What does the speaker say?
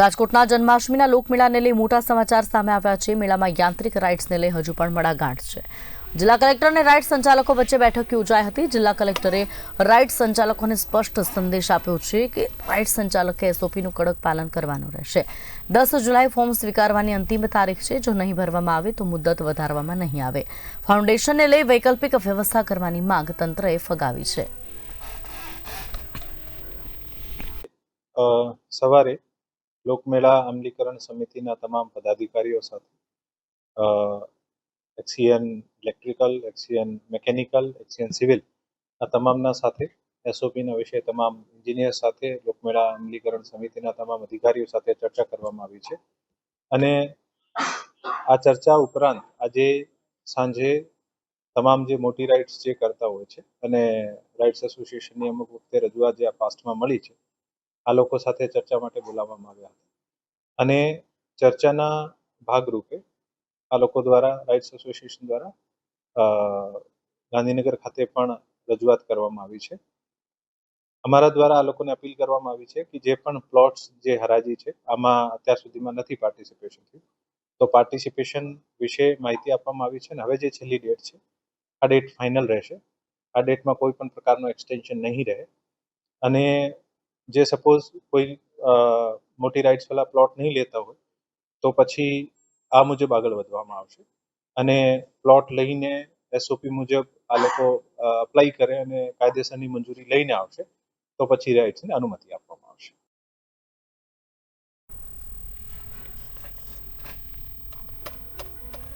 રાજકોટના જન્માષ્ટમીના લોકમેળાને લઈ મોટા સમાચાર સામે આવ્યા છે. મેળામાં યાંત્રિક રાઇડ્સને લઈ હજુ પણ મડાગાંઠ છે. જિલ્લા કલેક્ટર અને રાઇડ સંચાલકો વચ્ચે બેઠક યોજાઈ હતી. જિલ્લા કલેક્ટરે રાઇડ સંચાલકોને સ્પષ્ટ સંદેશ આપ્યો છે કે રાઇડ સંચાલકે એસઓપીનું કડક પાલન કરવાનું રહેશે. દસ જુલાઈ ફોર્મ સ્વીકારવાની અંતિમ તારીખ છે. જો નહીં ભરવામાં આવે તો મુદ્દત વધારવામાં નહીં આવે. ફાઉન્ડેશનને લઈ વૈકલ્પિક વ્યવસ્થા કરવાની માંગ તંત્રએ ફગાવી છે. સવારે લોકમેળા અમલીકરણ સમિતિના તમામ પદાધિકારીઓ સાથે XEN electrical XEN mechanical XEN civil આ તમામના સાથે એસઓપીના વિશે તમામ એન્જિનિયર સાથે લોકમેળા અમલીકરણ સમિતિના તમામ અધિકારીઓ સાથે ચર્ચા કરવામાં આવી છે. અને આ ચર્ચા ઉપરાંત આજે સાંજે તમામ જે મોટી રાઇડ્સ જે કરતા હોય છે અને રાઇડ્સ એસોસિએશનની અમુક વખતે રજૂઆત જે આ પાસ્ટમાં મળી છે આ લોકો સાથે ચર્ચા માટે બોલાવવામાં આવ્યા હતા. અને ચર્ચાના ભાગરૂપે આ લોકો દ્વારા રાઇટ્સ એસોસિએશન દ્વારા ગાંધીનગર ખાતે પણ રજૂઆત કરવામાં આવી છે. અમારા દ્વારા આ લોકોને અપીલ કરવામાં આવી છે કે જે પણ પ્લોટ્સ જે હરાજી છે, આમાં અત્યાર સુધીમાં નથી પાર્ટિસિપેશન થયું. તો પાર્ટિસિપેશન વિશે માહિતી આપવામાં આવી છે અને હવે જે છેલ્લી ડેટ છે, આ ડેટ ફાઇનલ રહેશે. આ ડેટમાં કોઈ પણ પ્રકારનો એક્સટેન્શન નહીં રહે. અને જે સપોઝ કોઈ મોટી રાઇટ્સ વાળા પ્લોટ નહીં લેતા હોય, તો પછી આ મુજબ આગળ વધવામાં આવશે. અને પ્લોટ લઈને એસઓપી મુજબ આ લોકો અપ્લાય કરે અને કાયદેસરની મંજૂરી લઈને આવશે, તો પછી રાઇટ્સને અનુમતિ આવશે